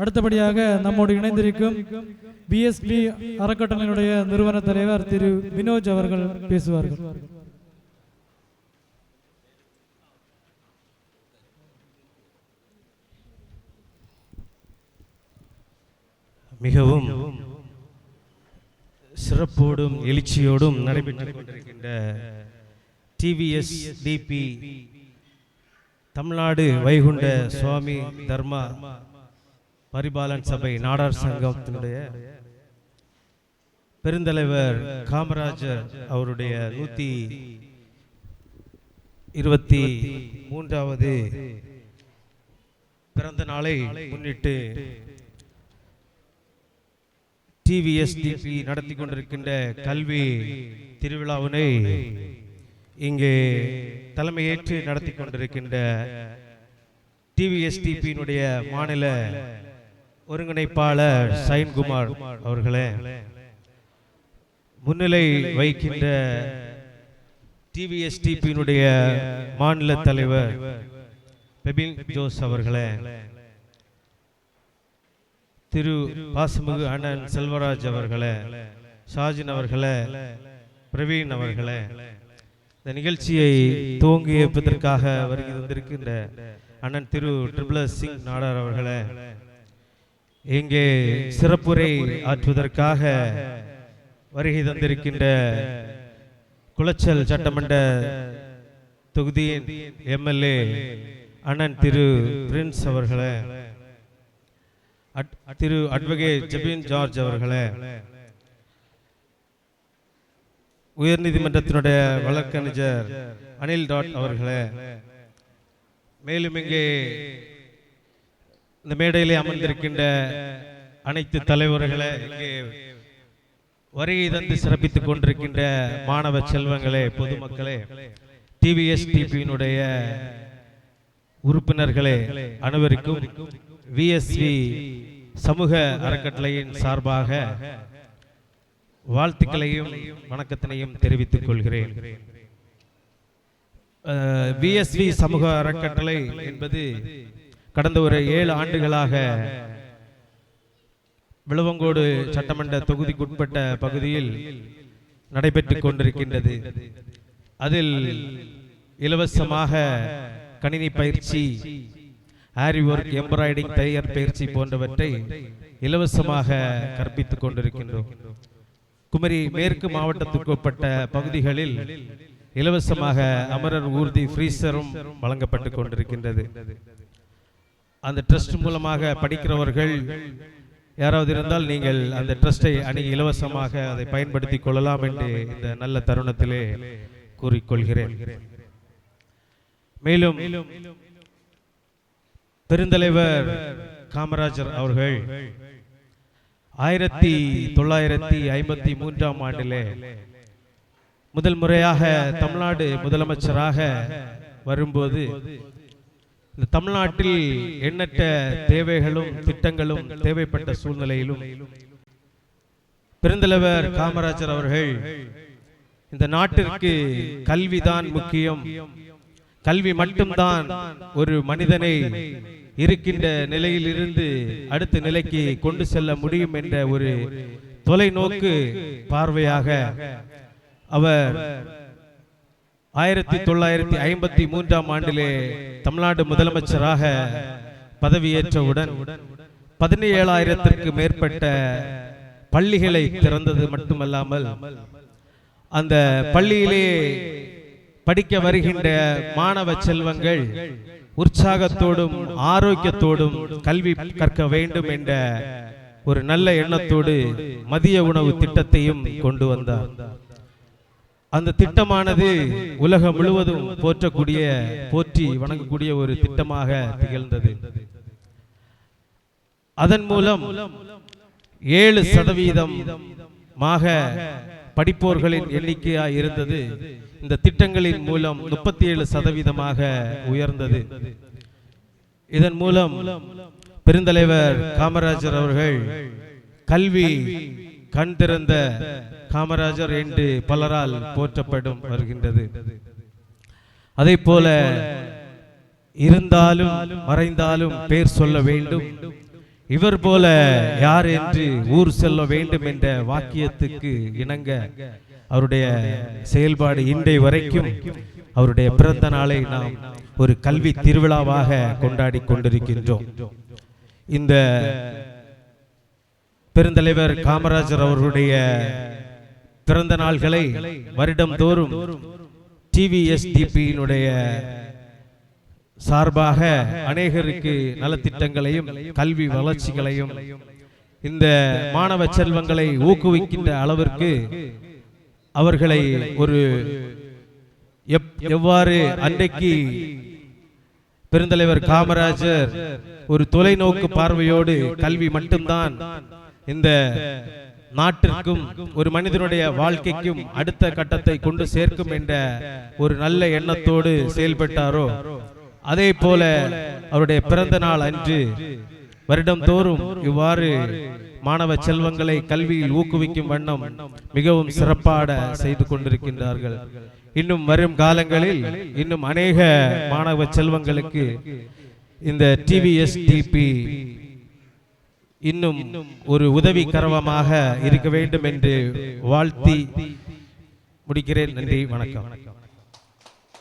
அடுத்தபடியாக நம்மோடு இணைந்திருக்கும் பிஎஸ்பி அறக்கட்டளையினுடைய நிறுவன தலைவர் திரு வினோஜ் அவர்கள் பேசுவார்கள். மிகவும் சிறப்போடும் எழுச்சியோடும் நடைபெற்றுக் கொண்டிருக்கின்ற டிவிஎஸ் டிபி தமிழ்நாடு வைகுண்ட சுவாமி தர்மா பரிபாலன் சபை நாடார் சங்கத்தினுடைய பெருந்தலைவர் காமராஜர் அவருடைய நூத்தி இருபத்தி மூன்றாவது பிறந்த நாளை முன்னிட்டு டிவிஎஸ்டிபி நடத்தி கொண்டிருக்கின்ற கல்வி திருவிழாவினை இங்கே தலைமையேற்று நடத்தி கொண்டிருக்கின்ற டிவிஎஸ்டிபியினுடைய மாநில ஒருங்கிணைப்பாளர் சைன்குமார் அவர்களே முன்னிலை வைக்கின்ற டிவிஎஸ்டிபியினுடைய மாநில தலைவர் பெபின் ஜோஸ் அவர்களே திரு பாசமுகு அண்ணன் செல்வராஜ் அவர்களே ஷாஜின் அவர்களே பிரவீன் அவர்களே இந்த நிகழ்ச்சியை துவங்கி வைப்பதற்காக வருகை வந்திருக்கின்ற அண்ணன் திரு ட்ரிபிள் சிங் நாடார் அவர்களே இங்கே சிறப்புரை ஆற்றுவதற்காக வருகை தந்திருக்கின்ற குளச்சல் சட்டமன்ற தொகுதியின் எம்எல்ஏ அண்ணன் திரு பிரின்ஸ் அவர்களே திரு அட்வொகேட் ஜபின் ஜார்ஜ் அவர்களே உயர்நீதிமன்றத்தினுடைய வழக்கறிஞர் அனில் டாட் அவர்களே மேலும் இங்கே இந்த மேடையிலே அமர்ந்திருக்கின்ற அனைத்து தலைவர்களை இங்கே வருகை தந்து சிறப்பித்துக் கொண்டிருக்கின்ற மாணவ செல்வங்களே பொதுமக்களே டிவிஎஸ் டிபியினுடைய உறுப்பினர்களே அனைவருக்கும் விஎஸ்வி சமூக அறக்கட்டளையின் சார்பாக வாழ்த்துக்களையும் வணக்கத்தினையும் தெரிவித்துக் கொள்கிறேன். விஎஸ்வி சமூக அறக்கட்டளை என்பது கடந்த ஒரு ஏழு ஆண்டுகளாக விளவங்கோடு சட்டமன்ற தொகுதிக்குட்பட்ட பகுதியில் நடைபெற்றுக் கொண்டிருக்கின்றது. அதில் இலவசமாக கணினி பயிற்சி ஆரி ஒர்க் எம்ப்ராய்டிங் தையர் பயிற்சி போன்றவற்றை இலவசமாக கற்பித்துக் கொண்டிருக்கின்றோம். குமரி மேற்கு மாவட்டத்திற்குட்பட்ட பகுதிகளில் இலவசமாக அமரர் ஊர்தி ஃப்ரீசரும் வழங்கப்பட்டுக் கொண்டிருக்கின்றது. அந்த ட்ரஸ்ட் மூலமாக படிக்கிறவர்கள் யாராவது இருந்தால் நீங்கள் அந்த ட்ரஸ்டை அணுகி இலவசமாக அதை பயன்படுத்தி கொள்ளலாம் என்று இந்த நல்ல தருணத்திலே கூறிக்கொள்கிறேன். மேலும் பெருந்தலைவர் காமராஜர் அவர்கள் ஆயிரத்தி தொள்ளாயிரத்தி ஐம்பத்தி மூன்றாம் ஆண்டிலே முதல் முறையாக தமிழ்நாடு முதலமைச்சராக வரும்போது இந்த தமிழ்நாட்டில் எண்ணற்ற தேவைகளும் திட்டங்களும் தேவைப்பட்ட சூழ்நிலையிலும் பெருந்தலைவர் காமராஜர் அவர்கள் இந்த நாட்டிற்கு கல்விதான் முக்கியம். கல்வி மட்டும்தான் ஒரு மனிதனை இருக்கின்ற நிலையிலிருந்து அடுத்த நிலைக்கு கொண்டு செல்ல முடியும் என்ற ஒரு தொலைநோக்கு பார்வையாக அவர் ஆயிரத்தி தொள்ளாயிரத்தி ஐம்பத்தி மூன்றாம் ஆண்டிலே தமிழ்நாடு முதலமைச்சராக பதவியேற்றவுடன் பதினேழாயிரத்திற்கு மேற்பட்ட பள்ளிகளை திறந்தது மட்டுமல்லாமல் அந்த பள்ளியிலே படிக்க வருகின்ற மாணவ செல்வங்கள் உற்சாகத்தோடும் ஆரோக்கியத்தோடும் கல்வி கற்க வேண்டும் என்ற ஒரு நல்ல எண்ணத்தோடு மதிய உணவு திட்டத்தையும் கொண்டு வந்தார். அந்த திட்டமானது உலகம் முழுவதும் போற்றக்கூடிய போற்றி வணங்கக்கூடிய ஒரு திட்டமாக திகழ்ந்தது. அதன் மூலம் ஏழு சதவீதமாக படிப்போர்களின் எண்ணிக்கையாக இருந்தது. இந்த திட்டங்களின் மூலம் முப்பத்தி ஏழு சதவீதமாக உயர்ந்தது. இதன் மூலம் பெருந்தலைவர் காமராஜர் அவர்கள் கல்வி கண் திறந்த காமராஜர் என்று பலரால் போற்றப்படும் வருகின்றது. அதே போல இருந்தாலும் மறைந்தாலும் பேர் சொல்ல வேண்டும். இவர் போல யார் என்று ஊர் செல்ல வேண்டும் என்ற வாக்கியத்துக்கு இணங்க அவருடைய செயல்பாடு இன்றை வரைக்கும் அவருடைய பிறந்த நாளை நாம் ஒரு கல்வி திருவிழாவாக கொண்டாடி கொண்டிருக்கின்றோம். இந்த பெருந்தலைவர் காமராஜர் அவர்களுடைய பிறந்த நாள்களை வருடம் தோறும் டிவிஎஸ்டிபியினுடைய சார்பாக அநேகருக்கு நலத்திட்டங்களையும் கல்வி வளர்ச்சிகளையும் இந்த மாணவ செல்வங்களை ஊக்குவிக்கின்ற அளவிற்கு அவர்களை ஒரு எவ்வாறு அன்றைக்கு பெருந்தலைவர் காமராஜர் ஒரு தொலைநோக்கு பார்வையோடு கல்வி மட்டும்தான் இந்த நாட்டிற்கும் ஒரு மனிதனுடைய வாழ்க்கைக்கும் அடுத்த கட்டத்தை கொண்டு சேர்க்கும் என்ற ஒரு நல்ல எண்ணத்தோடு செயல்பட்டாரோ? அதே போல அவருடைய பிறந்த நாள் அன்று வருடம்தோறும் இவ்வாறு மாணவ செல்வங்களை கல்வியில் ஊக்குவிக்கும் வண்ணம் மிகவும் சிறப்பாட செய்து கொண்டிருக்கின்றார்கள். இன்னும் வரும் காலங்களில் இன்னும் அநேக மாணவ செல்வங்களுக்கு இந்த டிவிஎஸ்டிபி இன்னும் ஒரு உதவி கரவமாக இருக்க வேண்டும் என்று வாழ்த்தி முடிக்கிறேன். நன்றி வணக்கம்.